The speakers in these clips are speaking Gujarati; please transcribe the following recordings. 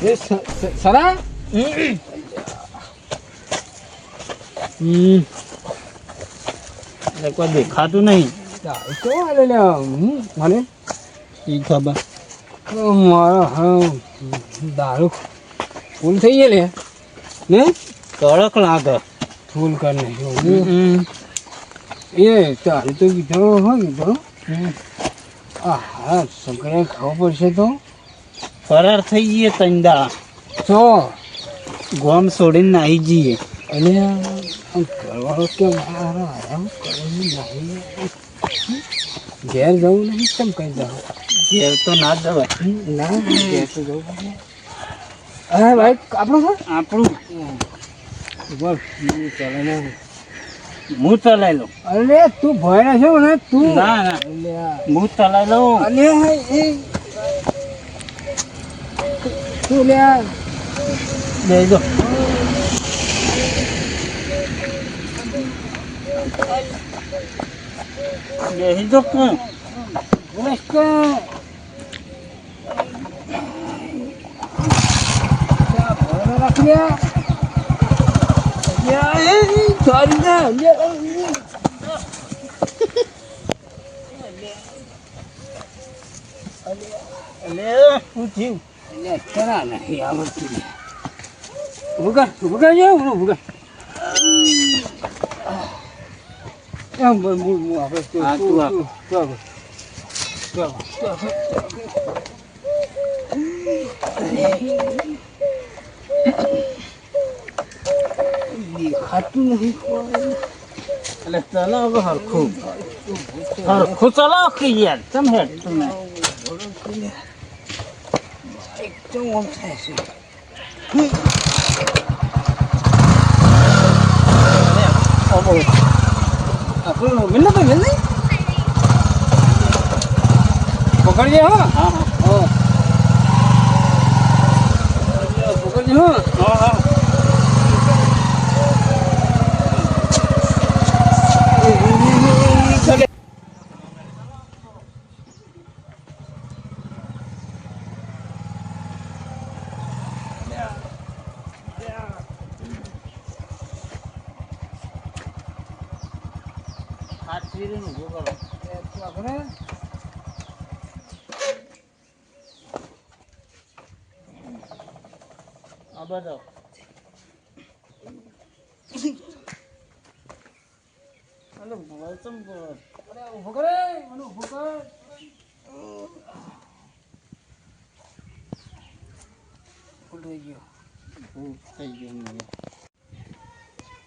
એ સરા કોઈ દેખાતું નહીં મને એ ખબર મારો હા દારૂ ફૂલ થઈ ગયે લે ને કડક લાગે ફૂલ કર હમ. એ તારું તો કીધો હા કીધો આ હા છોકરા ખાવું પડશે તો ફરાર થઈ જઈએ તંદા તો ગોમ છોડીને નાહી જઈએ. અને કરવાનો કે મારા આરામ કરવાનું નહીં ઘેર જવું નહીં કેમ કહી દઉં ઘેર તો ના જવાય. ના ઘેર તો જવું હા ભાઈ આપણું સર આપણું. બસ હું ચાલે ને હું ચલાવી લઉં અરે તું ભય છે ને તું? ના ના. હું ચલાવી લઉં અને એ તું લ્યા બેજો બેસી જો કે બસ લ્યા. અલ્યા, એ, એ, sorry ને, અલ્યા, એ, એટલે શું થયું અલ્યા, ચલા નહીં આવડતું લ્યા. ઊભું કર, ઊભું કર જે, ઊભું, ઊભું કર. એમ, હું- હું- હું આપણે હા, તું આપ. દેખાતું નહીં એટલે ચલાવો હરખું હરખું ચલાવો કે યાર હેડ તમે એકદમ આમ થાય છે. આપણું મિલ તો મિલ નહીં પકડજે હા હો પકડજે હો, હા હા હાથ કરો. આ મોબાઈલ અરે મને ઊભો કર. થઈ ગયો. થઈ ગયો મને.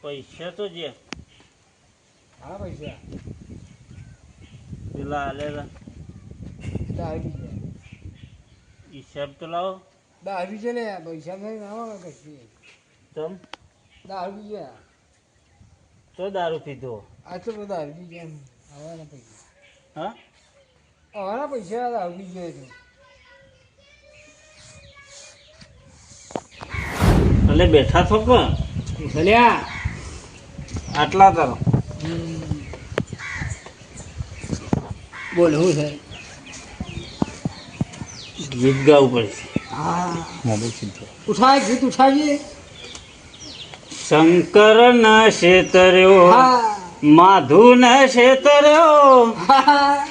પૈસા તો જે. હા પૈસા. પેલા આલેલા દારૂ છે. હિસાબ તો લાવો. દારૂ છે ને પૈસા નહીં આવો કશી. તમ દારૂ છે. તો દારૂ પીધો. આ તો દારૂ પી ગયા હવાના પૈસા. હા? હવાના પૈસા દારૂ છે તો. એટલે બેઠા છો ભલ્યા આટલા કરો. બોલ શું છે? ગીત ગાવું પડશે હા. મોબાઈલ સીધો ઉઠાય ગીત ઉઠાવીએ શંકર ન શેતર્યો માધુ ના શેતર્યો હા.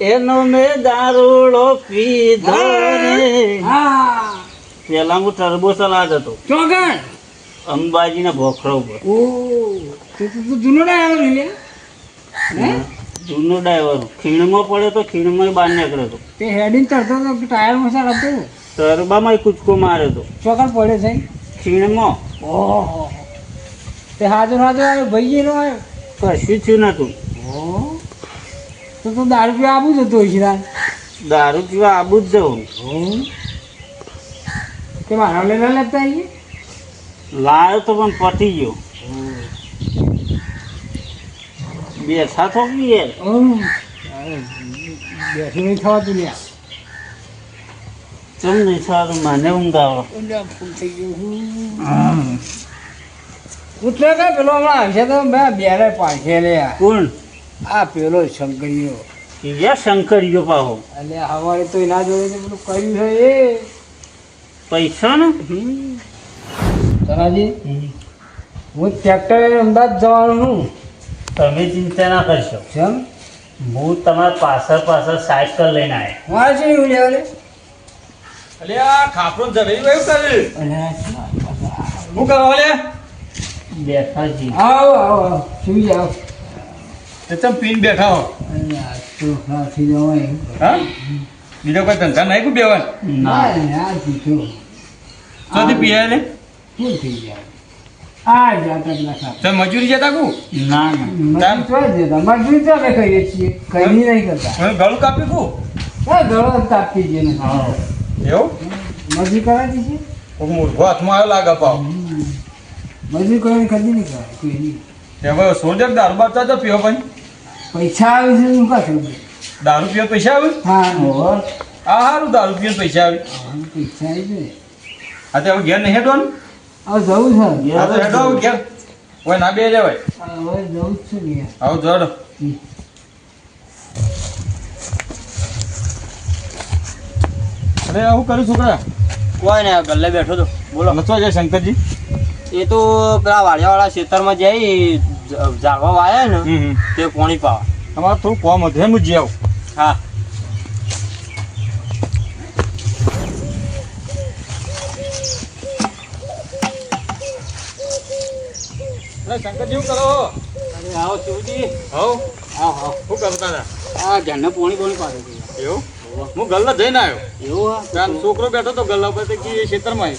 એનો મેં દારૂડો પીધો રે હા. પેલા હું ટર્બો ચલાવતો હતો. ચોગણ? અંબાજીના ભોખરા ઉપર. ઓ તું જૂનો ના આવ્યો ને હે? જૂનો ડ્રાઈવર. ખીણમાં પડ્યો તો ખીણમાં બહાર નીકળ્યો હતો તે હેડિંગ ચડતો હતો ટાયરમાં ટાયર મસાલ હતો તરબામાં કૂદકો માર્યો હતો ચોકડ પડ્યો છે. ખીણમાં. ઓહો. તે હાજર હાજર આવ્યો ભાઈ નો આવ્યો કશું થયું નતું. તો તો દારૂ પીવા આવું જ હતું ઈશરાન દારૂ પીવા આબુ જ જવું. તે મારા લેલા લેતા આવીએ? લાયો તો પણ પતી ગયો. બેઠા સાથો ઓહ બેઠું નહીં થવાતું લ્યા. ચમ નહીં સારું મને ઊંઘ આવે ફૂલ થઈ ગયું. ઉતરે કે પેલો હમણાં આવશે તો મેં બેરે પાછે લે કોણ? આ પેલો શંકરીયો. ક્યાં શંકરીયો પાહો. એટલે હવારે તો એના જોડે ને પેલું કર્યું છે એ. પૈસા ને? ધનાજી હું ટ્રેક્ટર અમદાવાદ જવાનું છું તમે ચિંતા ના કરશો. શું હું તમારા પાછળ પાછળ સાયકલ લઈને આવ્યો મારે છે એવું લેવા લે અલે આ ખાપરો જરી ગયો કરે. હું કરો લે બેઠા જી. આવો આવો શું સુઈ જાઓ. તે ચમ પીન બેઠા હો? ચોખાથી જવાય. હા? બીજો કોઈ ધંધા નહીં કોઈ બેવાન? ના ના ના તો પીયા લે? શું થઈ જાય આ જાતા ના તો મજૂરી જતા કુ ના ના. મજૂરી જતા. મજૂરી તો અમે કરીએ છીએ. કઈ નહીં કરતા. ગળું કાપી કુ હા ગળો કાપી છે ને હા. એવું? મજૂરી કરાવી છે? મૂર્ખો હાથમાં આવ્યો લાગે પાવ. મજૂરી કરીને કદી નહીં કરાય કોઈ નહીં હવે સોલ્જર દારૂ બાપતા તો પીવો પણ. પૈસા આવે છે શું દારૂ પીવા પૈસા આવે? હા. આ સારું દારૂ પીવા પૈસા આવે. પૈસા આવી છે આ તો હવે ઘેર નહીં હેડવાનું હવે જવું છે? આ તો હેડો ઘેર કોઈ ના બે જવાય હવે જવું છે ને આવ જોડો. અરે આવું કરું છોકરા કોઈ ને ગલ્લે બેઠો તો બોલો. નચવા જાય શંકરજી? એ તો પેલા વાડિયાવાળા ખેતરમાં જઈ ઝાડવા વાયા ને તે કોણી પાવા. તમારે થોડું કોમ હતું એમ જ આવું. હા. શંકરજી શું કરો અરે આવો શિવજી. હવ હા હા. શું કરતા હતા આ ઘરને પોણી પોણી પાડે છે. એવું? હું ગલ્લા જઈને આવ્યો. એવું છોકરો બેઠો તો ગલ્લા ઉપર કે કી ખેતરમાં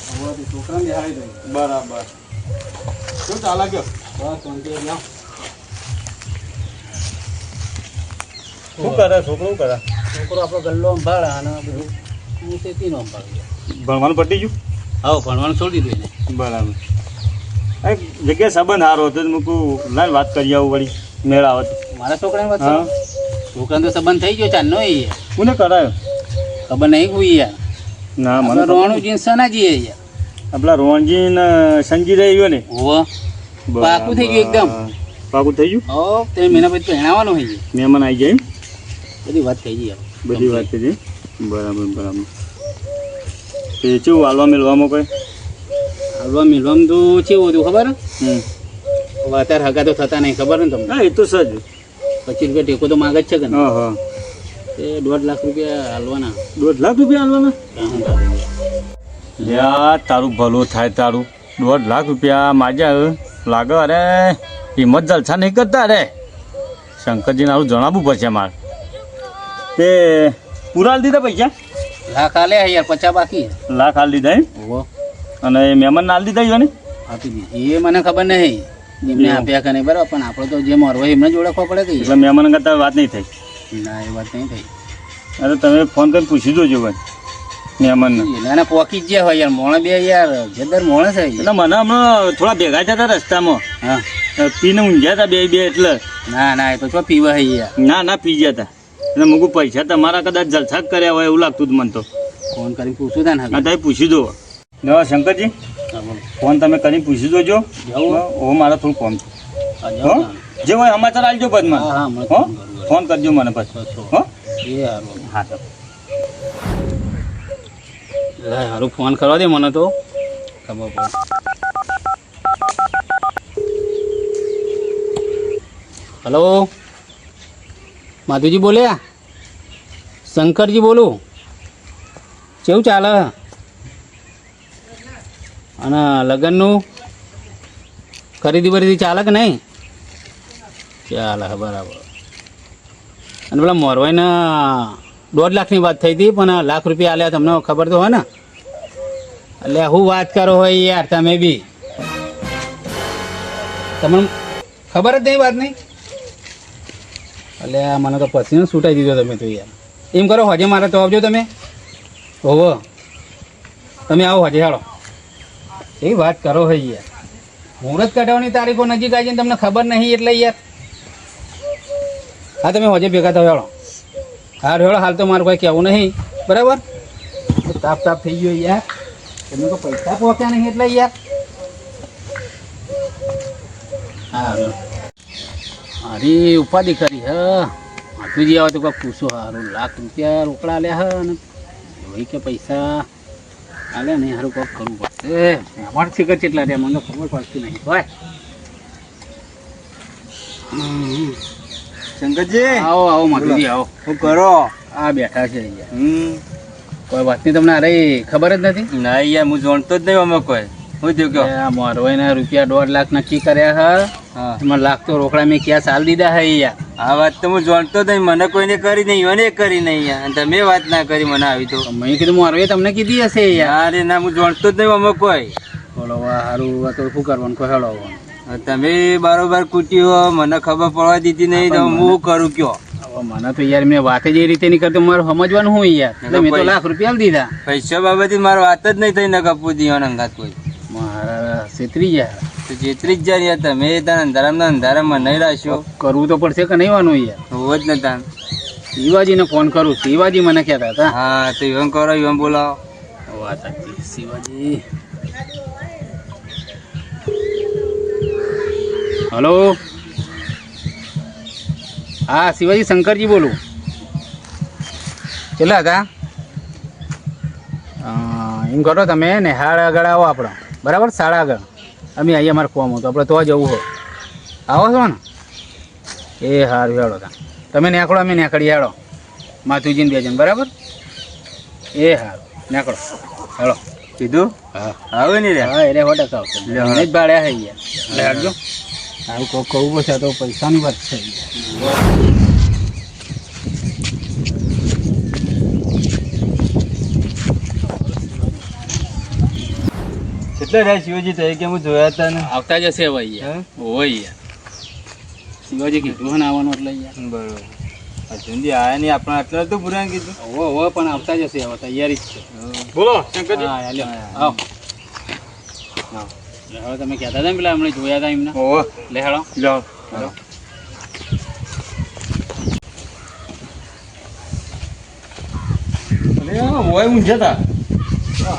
છોકરા દઉં. બરાબર. શું ચાલે ગયો? બસ શાંતિ શું કરે? છોકરો શું કરે? છોકરો આપણો ગલ્લો સંભાળે અને બધું. હું ભણવાનું પટી ગયું? હા ભણવાનું છોડી દીધું એને. બરાબર. એક જગ્યાએ સંબંધ સારો હતો મૂકું લાઈન વાત કરી આવું વળી મેળા આવે મારા છોકરાને વાત હા. છોકરાને તો સંબંધ થઈ ગયો ચાંદનો એ કોને કરાયો? ખબર નહીં કોઈ યાર. ના મને રોણું જીન સનાજી યાર. આપણા રોણજી ને સંજી રહ્યો ને. ઓ પાકું થઈ ગયું એકદમ. પાકું થઈ ગયું? હો તે મહિના પછી પહેણાવાનું હોય છે મહેમાન આવી જાય બધી વાત થઈ ગઈ બધી વાત થઈ ગઈ. બરાબર બરાબર. તે ચેવું હાલવા મેળવામાં કોઈ? હાલવા મિલવામાં ચેવું કેવું હતું ખબર? અત્યારે હગા તો થતા નહીં ખબર ને તમને? એ તો સજ પચીસ રૂપિયા ટેકો તો માગ જ છે કે એ દોઢ લાખ રૂપિયા હાલવાના. દોઢ લાખ રૂપિયા હાલવાના? યા તારું ભલું થાય તારું. દોઢ લાખ રૂપિયા માજા લાગે અરે હિંમત જલસા નહીં કરતા અરે શંકરજીને આવું જણાવવું પડશે મારે. તે પૂરા દીધા પૈસા? લાખ હાલે યાર પચાસ બાકી લાખ હાલ દીધા એમ? અને મહેમાનને હાલ દીધા ઈવને આપી દીધી. એ મને ખબર નહીં. એમને આપ્યા કે નહીં બરાબર. પણ આપણે તો જે મોરવો એમને જ ઓળખવા પડે કે એટલે મહેમાન કરતા વાત નહીં થઈ? ના એ વાત નહીં થઈ. અરે તમે ફોન કરીને પૂછી જોજો ભાઈ મહેમાનને પોકી જ ગયા હોય યાર મોણે બે યાર જદર મોણે છે એટલે મને હમણાં થોડા ભેગા થયા હતા રસ્તામાં. હા. પીને ઊંઝ્યા હતા બે બે એટલે. ના ના એ તો શું પીવા હે યાર. ના ના પી ગયા હતા. એટલે મૂકું પૈસા તમારા કદાચ જલસા કર્યા હોય એવું લાગતું હતું મને તો. ફોન કરીને પૂછું તા ને હા તમે પૂછી દો ના શંકરજી ફોન તમે કરીને પૂછી જોજો. જવું? ઓ મારે થોડું કોમ છે હા, જે હોય સમાચાર આલજો પદમાં હા, હા, હો? ફોન કરજો. મને પછી. હો હા તો. લે હારું ફોન કરવા દે મને તો. ખબર પડે. હલો? માધુજી બોલ્યા? શંકરજી બોલું? કેવું ચાલે? અને લગ્નનું ખરીદી બરીદી ચાલે કે નહીં? ચાલે બરાબર. અને પેલા મોરવાઈના દોઢ લાખની વાત થઈ હતી, પણ લાખ રૂપિયા આલ્યા તમને ખબર તો હોય ને? એટલે હું વાત કરો હોય યાર, તમે બી. તમને ખબર જ નહીં વાત નહીં? એટલે મને તો પછીનો છૂટાઈ દીધો તમે તો યાર. એમ કરો, હજે મારે તો આવજો તમે. હોવો. તમે આવો, હજે, હાલો. એ વાત કરો હે યાર. મુહૂર્ત કાઢવાની તારીખો નજીક આવી ને તમને ખબર નહીં એટલે યાર. હા, તમે હજે ભેગા થયો હેળો. હા હેળો, હાલ તો મારું કોઈ કહેવું નહીં. બરાબર? તાપ તાપ થઈ ગયો યાર. તમે તો પૈસા પહોંચ્યા નહીં એટલે યાર. હા. મારી ઉપાધિ કરી હ. માધુજી આવે તો કોઈ પૂછો સારું લાખ રૂપિયા રોકડા લે, હ, અને કે પૈસા? હાલે નહીં હારું કોક કરવું પડશે. મહેમાન છે કેટલા રહ્યા મને ખબર પડતી નહીં. ભાઈ. શંકરજી. આવો આવો માધુજી આવો. શું કરો? આ બેઠા છે કોઈ વાતની તમને અરે ખબર જ નથી? ના યાર હું જાણતો જ નહીં અમે કોઈ. હું થયું કે આ એના રૂપિયા દોઢ લાખ નક્કી કર્યા હા. હા. એમાં લાખ તો રોકડા મેં ક્યાં સાલ દીધા હે યાર આ વાત તો હું જાણતો નહીં. મને કોઈને કરી નહીં મને કરી નહીં યાર. અને તમે વાત ના કરી મને આવી તો. મેં કીધું મારું તમને કીધી હશે યાર. ના હું જાણતો જ નહીં અમે કોઈ. બોલો સારું હારું તો શું કરવાનું? કોઈ હવે. તમે બારોબાર કૂટ્યો મને ખબર પડવા દીધી નહીં તો હું કરું કયો? હવે મને તો યાર મેં વાત જ એ રીતે નહીં કરતો. મારે સમજવાનું હું યાર. એટલે મેં તો લાખ રૂપિયા દીધા. પૈસા બાબતે મારી વાત જ નહીં થઈ ને કપૂર દીવાનો અંગાત કોઈ. મારા છેતરી યાર. તો જેતરી જ જાય યાર તમે તાર અંધારામાં અંધારામાં નહીં રાખ્યો. કરવું તો પડશે કે નહીં વાનું યાર? હોવો જ નતા શિવાજીને ફોન કરું શિવાજી મને કહેતા હતા. હા તો ઇવન કરો ઇવન બોલાવો. વાત સાચી શિવાજી. હલો? હા શિવાજી શંકરજી બોલું. કેટલા હતા? એમ કરો તમે નેહાળ આગળ આવો આપણો. બરાબર? સાડા આગળ. અમે અહીંયા અમારે ફોર્મ હતું. આપણે તો જવું હોય. આવો છો ને? એ સારું હેડો તા. તમે નેકળો અમે નેકળી હેડો. માથુજીને બે જણ બરાબર? એ સારું નેકળો. હેડો. કીધું? હા. આવે નહીં રે? હા એને સો ટકા આવશે. જ ભાડ્યા એટલે હેડજો. આવું કહું પડશે આ તો પૈસાની વાત છે. કેટલા રહ્યા શિવજી તરીકે કે હું જોયા હતા ને? આવતા જશે ભાઈ યાર. હોય યાર. શિવાજી કીધું હે આવવાનું એટલે યાર. બરોબર. અર્જુનજી આયા નહીં આપણે આટલા તો પૂરા કીધું. હો હોવે પણ આવતા જશે હવે તૈયારી જ છે. બોલો હા યાર લ્યો, આવો હા. હવે તમે કહેતા હતા ને પેલા હમણાં જોયા હતા એમને? ઓહો. લે. હેડો લો હેડો હોય ઊંઝા હતા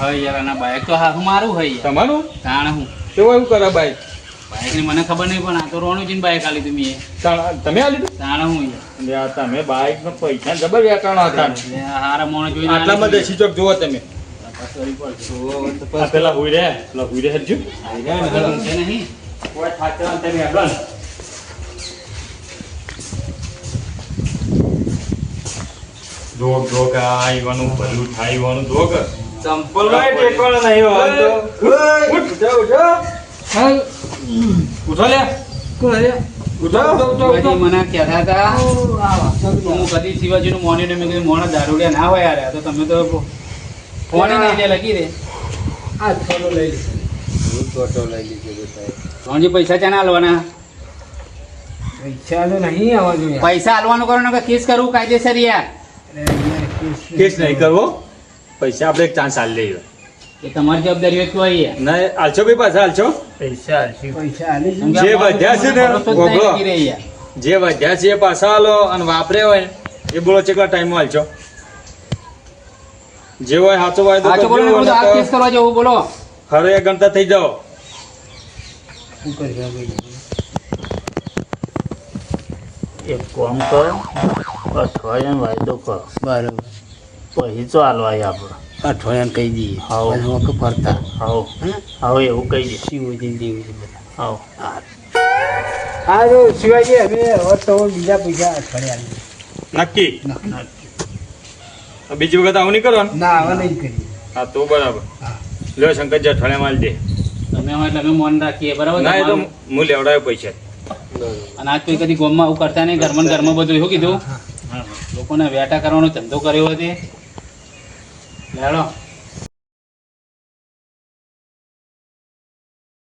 હા યાર આના બાઈક તો હાથ મારું હોય તમારું? તાણ હું. કેવું એવું કરે બાઈક બાઈકની મને ખબર નહીં પણ આ તો રોણુજીને બાઈક આલી તું મેં. તમે આ લીધું તાણ હું યાર. તમે બાઈક નો પૈસા જબર વેચાણો હતા. હારા મોણે જોઈને આટલામાં આલી દેશી ચોક જોવો તમે. કરવી પેલા હુઈ પેલા હુઈ રહ્યા હજુ છે નહીં. કોઈ થાચવા તમે હેડો ને. જોક જોક આ ઈવાનું ભલું થાય ઈવાનું જોક. ચંપલમાં ટેકવાનો નહીં હોય તો. ઉઠો. ઉઠો. ઉઠો લે. ઉઠો ઉઠો. મને કહેતા હતા. હું કદી શિવાજીનું મોનીને મેં કીધું મોણા દારૂડિયા ના હોય યાર. તો તમે તો ફોન નહીં લે લગી દે. આ થોડો લઈ લીધો. લઈ લીધો પૈસા ચાના હાલવાના પૈસા તો નહીં આવવા જોઈએ. પૈસા હાલવાનું કરો ને કેસ કરવું કાયદેસર યાર. કેસ નહીં કરવો? પૈસા આપણે એક ચાન્સ આલી લઈએ. એ તમારી જવાબદારી હોય હોય ના આલશો ભાઈ પાછા આલશો? પૈસા આલશી. પૈસા આલી જે વધ્યા છે ને, ભરોસો જ નહીં ભોગવો. નક્કી રહે યાર. જે વધ્યા છે એ પાછા આલો અને વાપરે હોય. એ બોલો જે હોય સાચો વાયદો સાચું બોલો આ કેસ કરવા જવું બોલો. ખરે ગણતા થઈ જાઓ. શું એક કામ કરો અઠવાડિયાનો વાયદો કરો. બરોબર. પછી ચાલવા આપણે અઠવાડિયાને કહી દઈએ. વખત ફરતા. આવો હે? આવો એવું કહી દઈએ શિવજી દેવજી બધા. આવો હા જો શિવાજી હવે હવે તો બીજા પૈસા અઠવાડિયા નક્કી? બીજી વખત આવું નહીં કરવાનું? ના હવે નહીં કરીએ. હા તો બરાબર. શંકર શંકરજી અઠવાડિયામાં માલ દે. તમે હોય તમે અમે મોન રાખીએ બરાબર? ના એ તો હું લેવડાવ્યો પૈસા. અને આજ કોઈ કદી ગોમમાં આવું કરતા નહીં ઘરમાં ઘરમાં બધું એવું કીધું? લોકોને વેટા કરવાનો ધંધો કર્યો હતો 来了。